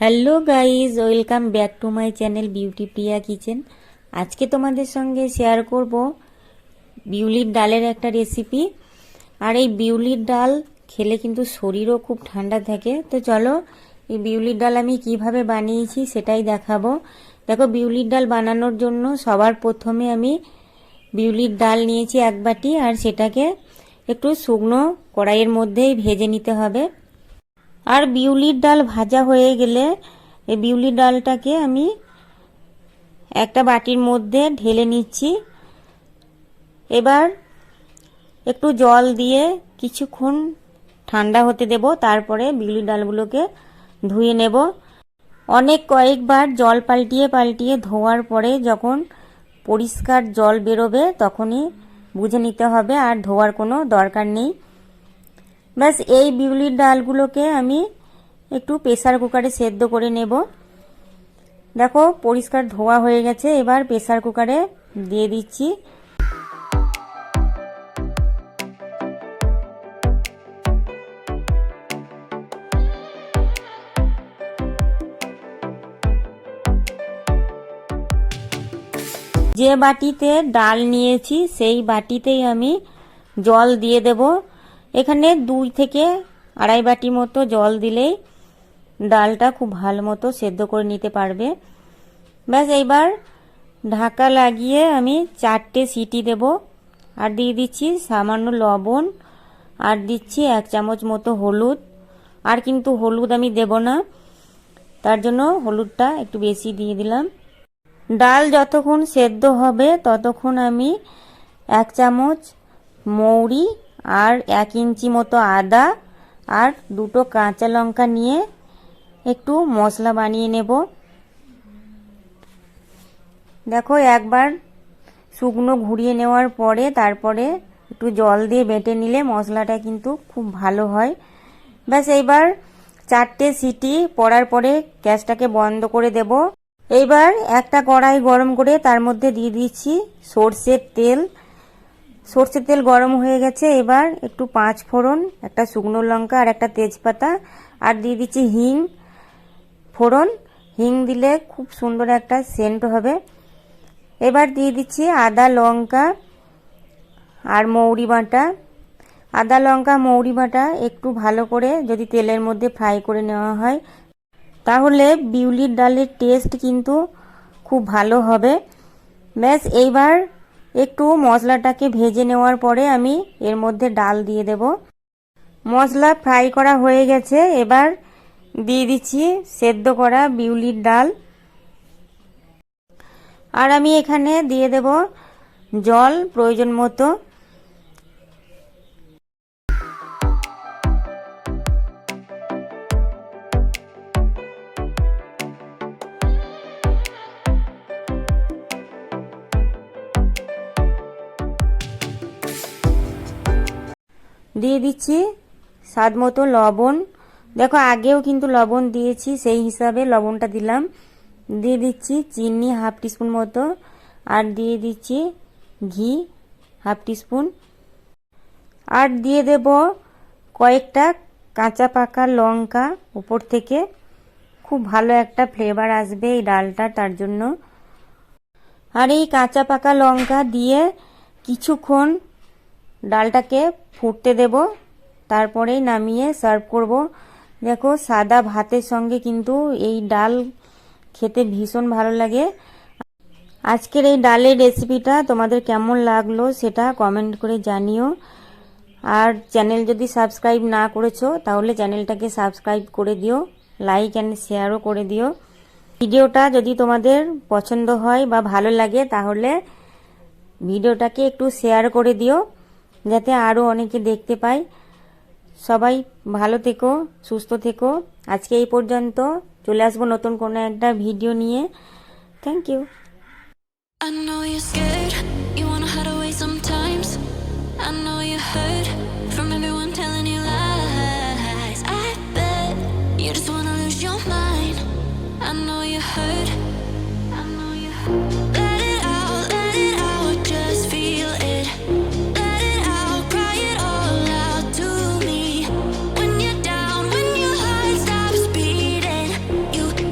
Hello guys welcome back to my channel beauty Priya kitchen আজকে তোমাদের সঙ্গে share করব বিউলির ডালের একটা রেসিপি আর এই বিউলির ডাল খেলে কিন্তু শরীরও খুব ঠান্ডা থাকে। তো চলো, এই বিউলির ডাল আমি কীভাবে বানিয়েছি সেটাই দেখাবো। দেখো, বিউলির ডাল বানানোর জন্য সবার প্রথমে আমি বিউলির ডাল নিয়েছি এক বাটি, আর সেটাকে একটু শুকনো কড়াইয়ের মধ্যেই ভেজে নিতে হবে। আর বিউলির ডাল ভাজা হয়ে গেলে এই বিউলির ডালটাকে আমি একটা বাটির মধ্যে ঢেলে নিচ্ছি। এবার একটু জল দিয়ে কিছুক্ষণ ঠান্ডা হতে দেব, তারপরে বিউলির ডালগুলোকে ধুয়ে নেব। অনেক কয়েকবার জল পাল্টিয়ে পাল্টিয়ে ধোয়ার পরে যখন পরিষ্কার জল বেরোবে তখনই বুঝে নিতে হবে, আর ধোয়ার কোনো দরকার নেই। ব্যাস, এই বিউলির ডালগুলোকে আমি একটু প্রেসার কুকারে সেদ্ধ করে নেব। দেখো, পরিষ্কার ধোয়া হয়ে গেছে, এবার প্রেসার কুকারে দিয়ে দিচ্ছি। যে বাটিতে ডাল নিয়েছি, সেই বাটিতেই আমি জল দিয়ে দেব। এখানে দুই থেকে আড়াই বাটি মতো জল দিলেই ডালটা খুব ভালো মতো সেদ্ধ করে নিতে পারবে। ব্যাস, এইবার ঢাকা লাগিয়ে আমি চারটে সিটি দেব। আর দিয়ে দিচ্ছি সামান্য লবণ, আর দিচ্ছি এক চামচ মতো হলুদ। আর কিন্তু হলুদ আমি দেব না, তার জন্য হলুদটা একটু বেশি দিয়ে দিলাম। ডাল যতক্ষণ সেদ্ধ হবে ততক্ষণ আমি এক চামচ মৌরি আর এক ইঞ্চি মতো আদা আর দুটো কাঁচা লঙ্কা নিয়ে একটু মশলা বানিয়ে নেব। দেখো একবার শুকনো ঘুরিয়ে নেওয়ার পরে তারপরে একটু জল দিয়ে বেটে নিলে মশলাটা কিন্তু খুব ভালো হয়। ব্যাস, এইবার চারটে সিটি পড়ার পরে গ্যাসটাকে বন্ধ করে দেব। এইবার একটা কড়াই গরম করে তার মধ্যে দিয়ে দিচ্ছি সর্ষের তেল। সর্ষের তেল গরম হয়ে গেছে, এবার একটু পাঁচ ফোড়ন, একটা শুকনো লঙ্কা আর একটা তেজপাতা, আর দিয়ে দিচ্ছি হিং ফোড়ন। হিং দিলে খুব সুন্দর একটা সেন্ট হবে। এবার দিয়ে দিচ্ছি আদা লঙ্কা আর মৌরি বাটা। আদা লঙ্কা, মৌরি বাটা একটু ভালো করে যদি তেলের মধ্যে ফ্রাই করে নেওয়া হয়, তাহলে বিউলির ডালের টেস্ট কিন্তু খুব ভালো হবে। ব্যাস, এইবার একটু মশলাটাকে ভেজে নেওয়ার পরে আমি এর মধ্যে ডাল দিয়ে দেব। মশলা ফ্রাই করা হয়ে গেছে। এবার দিয়ে দিচ্ছি সেদ্ধ করা বিউলির ডাল। আর আমি এখানে দিয়ে দেব জল প্রয়োজন মতো। দিয়ে দিচ্ছি স্বাদ মতো লবণ। দেখো, আগেও কিন্তু লবণ দিয়েছি, সেই হিসাবে লবণটা দিলাম। দিয়ে দিচ্ছি চিনি হাফ টিস্পুন মতো আর দিয়ে দিচ্ছি ঘি হাফ টিস্পুন। আর দিয়ে দেব কয়েকটা কাঁচা পাকা লঙ্কা উপর থেকে। খুব ভালো একটা ফ্লেভার আসবে এই ডালটা, তার জন্য। আর এই কাঁচা পাকা লঙ্কা দিয়ে কিছুক্ষণ ডালটাকে ফুটতে দেব, তারপরেই নামিয়ে সার্ভ করব। দেখো, সাদা ভাতের সঙ্গে কিন্তু এই ডাল খেতে ভীষণ ভালো লাগে। আজকের এই ডালের রেসিপিটা তোমাদের কেমন লাগল সেটা কমেন্ট করে জানিও। আর চ্যানেল যদি সাবস্ক্রাইব না করেছ, তাহলে চ্যানেলটাকে সাবস্ক্রাইব করে দিও, লাইক অ্যান্ড শেয়ারও করে দিও। ভিডিওটা যদি তোমাদের পছন্দ হয় বা ভালো লাগে, তাহলে ভিডিওটাকে একটু শেয়ার করে দিও। যাতে আরও অনেকে দেখতে পায়। সবাই ভালো থেকো সুস্থ থেকো। আজকে এই পর্যন্ত চলে আসব নতুন কোনো একটা ভিডিও নিয়ে। Thank you I know you're scared, you wanna hide away sometimes. I know you hurt.